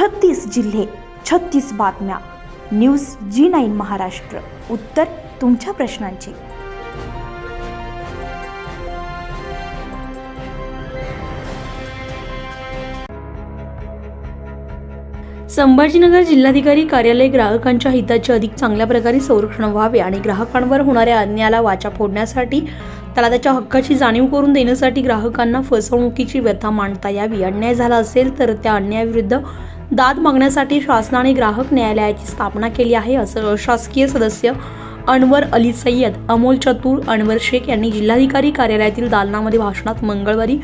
छत्तीस जिल्हे छत्तीस बातम्या. News G nine Maharashtra. उत्तर तुमच्या प्रश्नांची. संभाजीनगर जिल्हाधिकारी कार्यालय ग्राहकांच्या हिताचे अधिक चांगल्या प्रकारे संरक्षण व्हावे आणि ग्राहकांवर होणाऱ्या अन्यायाला वाचा फोडण्यासाठी त्याला त्याच्या हक्काची जाणीव करून देण्यासाठी ग्राहकांना फसवणुकीची व्यथा मांडता यावी. अन्याय झाला असेल तर त्या अन्यायाविरुद्ध दाद मागण्यासाठी शासनाने ग्राहक न्यायालयाची स्थापना केली आहे असं शासकीय सदस्य अनवर अली सय्यद अमोल चतुर अनवर शेख यांनी जिल्हाधिकारी कार्यालयातील दालनामध्ये भाषणात मंगळवारी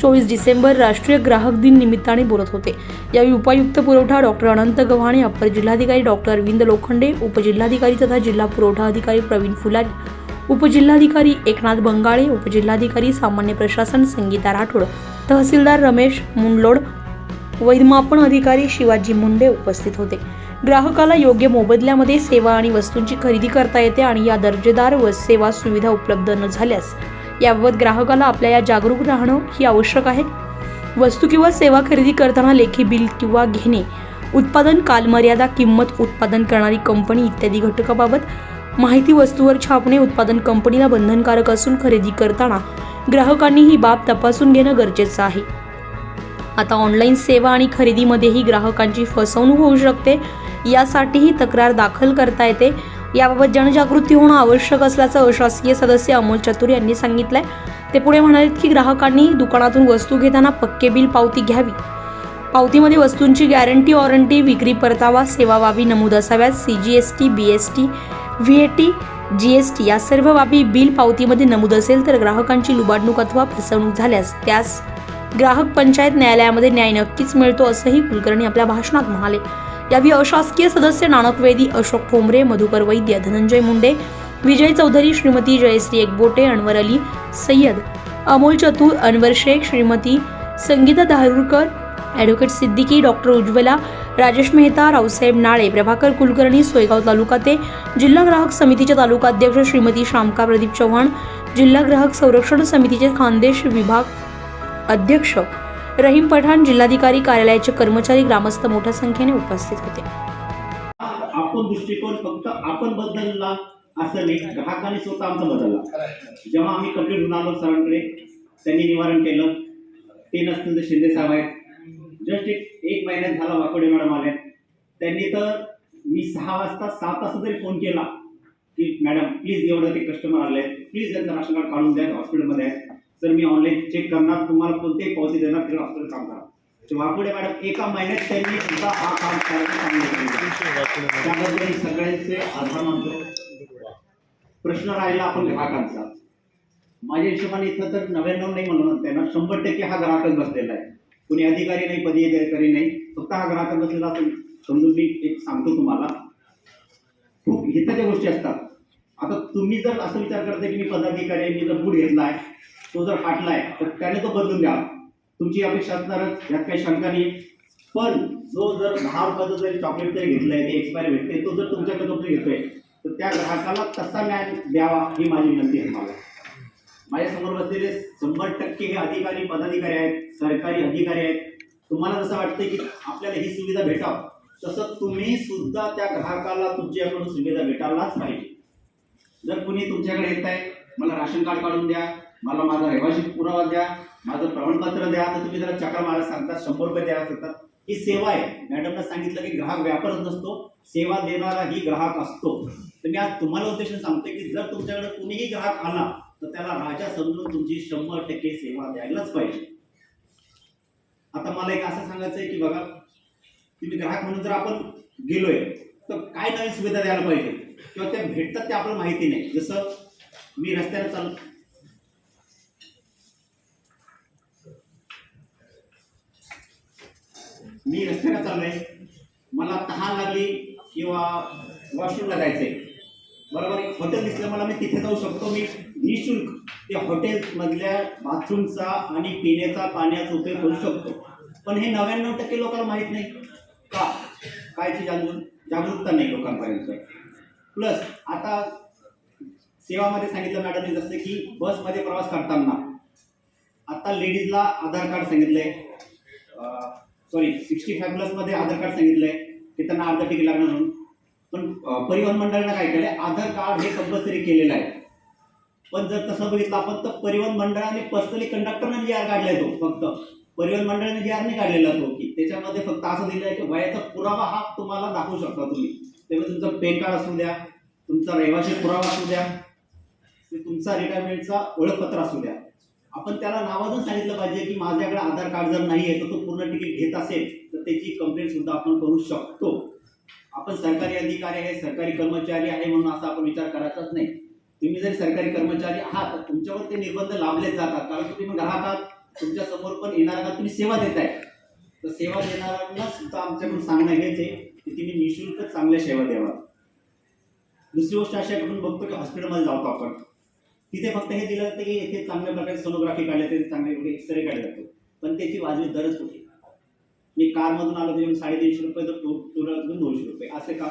चोवीस डिसेंबर राष्ट्रीय ग्राहक दिन निमित्ताने बोलत होते. यावेळी उपायुक्त पुरवठा डॉक्टर अनंत गव्हाणे अप्पर जिल्हाधिकारी डॉक्टर अरविंद लोखंडे उपजिल्हाधिकारी तथा जिल्हा पुरवठा अधिकारी प्रवीण फुलारी उपजिल्हाधिकारी एकनाथ बंगाळे उपजिल्हाधिकारी सामान्य प्रशासन संगीता राठोड तहसीलदार रमेश मुंडलोड वैधमापन अधिकारी शिवाजी मुंडे उपस्थित होते. ग्राहकाला योग्य मोबदल्यामध्ये सेवा आणि वस्तूंची खरेदी करता येते आणि या दर्जेदार व सेवा सुविधा उपलब्ध न झाल्यास याबाबत ग्राहकाला आपल्या या जागरूक राहणं ही आवश्यक आहे. वस्तू किंवा सेवा खरेदी करताना लेखी बिल किंवा घेणे उत्पादन कालमर्यादा किंमत उत्पादन करणारी कंपनी इत्यादी घटकाबाबत माहिती वस्तूवर छापणे उत्पादन कंपनीला बंधनकारक असून खरेदी करताना ग्राहकांनी ही बाब तपासून घेणं गरजेचं आहे. आता ऑनलाईन सेवा आणि खरेदीमध्येही ग्राहकांची फसवणूक होऊ शकते. यासाठीही तक्रार दाखल करता येते. याबाबत जनजागृती होणं आवश्यक असल्याचं अशासकीय सदस्य अमोल चतुर यांनी सांगितलंय. ते पुढे म्हणालेत की ग्राहकांनी दुकानातून वस्तू घेताना पक्के बिल पावती घ्यावी. पावतीमध्ये वस्तूंची गॅरंटी वॉरंटी विक्री परतावा सेवा बाबी नमूद असाव्यात. C G S T B S T V A T G S T या सर्व बाबी बिल पावतीमध्ये नमूद असेल तर ग्राहकांची लुबाडणूक अथवा फसवणूक झाल्यास त्यास ग्राहक पंचायत न्यायालयामध्ये न्याय नक्कीच मिळतो असंही कुलकर्णी आपल्या भाषणात म्हणाले. यावेळी अशासकीय सदस्य नानक वेदी अशोक ठोंबरे मधुकर वैद्य धनंजय मुंडे विजय चौधरी श्रीमती जयश्री एकबोटे अनवर अली सय्यद अमोल चतुर अनवर शेख श्रीमती संगीता धारूरकर ॲडव्होकेट सिद्दीकी डॉक्टर उज्ज्वला राजेश मेहता रावसाहेब नाळे प्रभाकर कुलकर्णी सोयगाव तालुका ते जिल्हा ग्राहक समितीचे तालुकाध्यक्ष श्रीमती शामका प्रदीप चव्हाण जिल्हा ग्राहक संरक्षण समितीचे खानदेश विभाग अध्यक्ष रहीम पठाण जिल्हाधिकारी कार्यालयाचे कर्मचारी ग्रामस्थ मोठ्या संख्येने उपस्थित होते. आपण दृष्टिकोन फक्त आपण बदलला असं नाही ग्राहकाने स्वतः आमचा बदलला. जेव्हा आम्ही कंप्लीट होऊन आलो सरांकडे त्यांनी निवारण केलं ते नसतील तर शिंदे साहेब आहेत. जस्ट एक एक महिन्यात झाला वाकोडे मॅडम आले. त्यांनी तर मी सहा वाजता सात वाजता तरी फोन केला की मॅडम प्लीज एवढं ते कस्टमर आले प्लीज त्यांचं राशन कार्ड काढून द्या हॉस्पिटलमध्ये आहे. तर मी ऑनलाईन चेक करणार तुम्हाला कोणतेही पावती देणार तिकडे हॉस्पिटल काम करा. वाकुडे मॅडम एका महिन्यात त्यांनी सुद्धा हा काम करायला सांगितलं त्याबद्दल मी सगळ्यांचे आभार मानतो. प्रश्न राहिला आपण ग्राहकांचा माझ्या हिशोबाने इथं तर नव्याण्णव नाही म्हणून त्यांना ना शंभर टक्के हा ग्राहकच बसलेला आहे. कोणी अधिकारी नाही पदी अधिकारी नाही फक्त हा ग्राहक बसलेला असं समजून मी एक सांगतो तुम्हाला. खूप हिताच्या गोष्टी असतात. आता तुम्ही जर असं विचार करता की मी पदाधिकारी मी जर बूट घेतला आहे तो जर फाटलाय तर त्याने तो बदलून द्या तुमची अपेक्षा असणारच यात काही शंका नाही. पण जो जर दहा रुपयाचं जरी चॉकलेट जरी घेतलंय ते एक्सपायरी भेटते तो जर तुमच्याकडे तो घेतोय तर त्या ग्राहकाला तसा न्याय द्यावा ही माझी विनंती आहे मला माझ्यासमोर बसलेले शंभर टक्के हे अधिकारी पदाधिकारी आहेत सरकारी अधिकारी आहेत. तुम्हाला जसं वाटतं की आपल्याला ही सुविधा भेटावं तसं तुम्ही सुद्धा त्या ग्राहकाला तुमच्याकडून सुविधा भेटायलाच पाहिजे. जर कुणी तुमच्याकडे येत आहे मला राशन कार्ड काढून द्या मला माझा रहिवासी पुरावा द्या माझं प्रमाणपत्र द्या तर तुम्ही जरा चक्र मारा सांगतात शंभर रुपये द्यायला सांगतात. ही सेवा आहे. मॅडमनं सांगितलं की ग्राहक व्यापारच नसतो सेवा देणारा ही ग्राहक असतो. तर मी आज तुम्हाला उद्देशून सांगतोय की जर तुमच्याकडे कुणीही ग्राहक आला तर त्याला राजा समजून तुमची शंभर टक्के सेवा द्यायलाच पाहिजे. आता मला एक असं सांगायचं आहे की बघा तुम्ही ग्राहक म्हणून जर आपण गेलोय तर काय नवीन सुविधा द्यायला पाहिजे? किंवा त्या भेटतात ते आपल्याला माहिती नाही. जसं मी रस्त्याने चाल मी रस्त्याने आहे मला तहान लागली किंवा वॉशरूमला जायचं आहे बरोबर एक हॉटेल दिसलं मला मी तिथे जाऊ शकतो. मी निशुल्क त्या हॉटेलमधल्या बाथरूमचा आणि पिण्याचा पाण्याचा उपयोग करू शकतो. पण हे नव्याण्णव टक्के लोकांना माहीत नाही. का? कायची जागृत जागरूकता नाही लोकांपर्यंत. प्लस आता सेवामध्ये सांगितलं मॅडमने जसं की बसमध्ये प्रवास करताना. आता लेडीजला आधार कार्ड सांगितलं आहे सॉरी सिक्स्टी फाय प्लसमध्ये आधार कार्ड सांगितलं आहे की त्यांना अर्धा तिकीट लागणार म्हणून. पण परिवहन मंडळानं काय केलं आधार कार्ड हे कंपल्सरी केलेलं आहे. पण जर तसं बघितलं आपण तर परिवहन मंडळाने पर्सनली कंडक्टरने जी आर काढलाय तो फक्त. परिवहन मंडळाने जी आर नाही काढलेला तो की त्याच्यामध्ये फक्त असं दिलं आहे की वयाचा पुरावा हा तुम्हाला दाखवू शकता तुम्ही. त्यामुळे तुमचं पेन कार्ड असू द्या तुमचा रहिवासी पुरावा असू द्या तुमचा रिटायरमेंटचा ओळखपत्र असू द्या. आपण त्याला नावाजून सांगितलं पाहिजे की माझ्याकडे आधार कार्ड जर नाही आहे तर तो पूर्ण तिकीट घेत असेल तर त्याची कंप्लेंट सुद्धा आपण करू शकतो. आपण सरकारी अधिकारी आहे सरकारी कर्मचारी आहे म्हणून असा आपण विचार करायचाच नाही. तुम्ही जरी सरकारी कर्मचारी आहात तर तुमच्यावर ते निर्बंध लाभले जातात. कारण तुम्ही ग्राहकात ग्राहक आहात तुमच्यासमोर पण येणाऱ्यांना तुम्ही सेवा देताय. तर सेवा देणाऱ्यांना सुद्धा आमच्याकडून सांगणं हेच आहे की तुम्ही निशुल्क चांगल्या सेवा द्यावा दुसरी गोष्ट अशी आपण बघतो की हॉस्पिटलमध्ये जातो आपण. तिथे फक्त हे दिलं जातं की येथे चांगल्या प्रकारे सोनोग्राफी काढल्या तरी चांगले एक्सरे काढले जातो पण त्याची वाजवी दरच कुठे? मी कारमधून आलो तरी साडेतीनशे रुपये तर टू टूरमधून दोनशे रुपये असे का?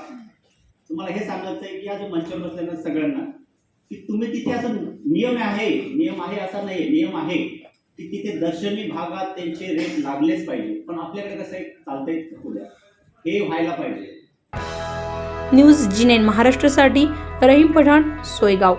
तुम्हाला हे सांगायचं आहे की आज मंचावर बसलेल्या सगळ्यांना की तुम्ही तिथे असं नियम आहे नियम आहे असा नाही नियम आहे की तिथे दर्शनी भागात त्यांचे रेट लागलेच पाहिजे पण आपल्याकडे कसं आहे चालतंय उद्या. हे व्हायला पाहिजे. न्यूज जिनेन महाराष्ट्रासाठी रहीम पठाण सोयगाव.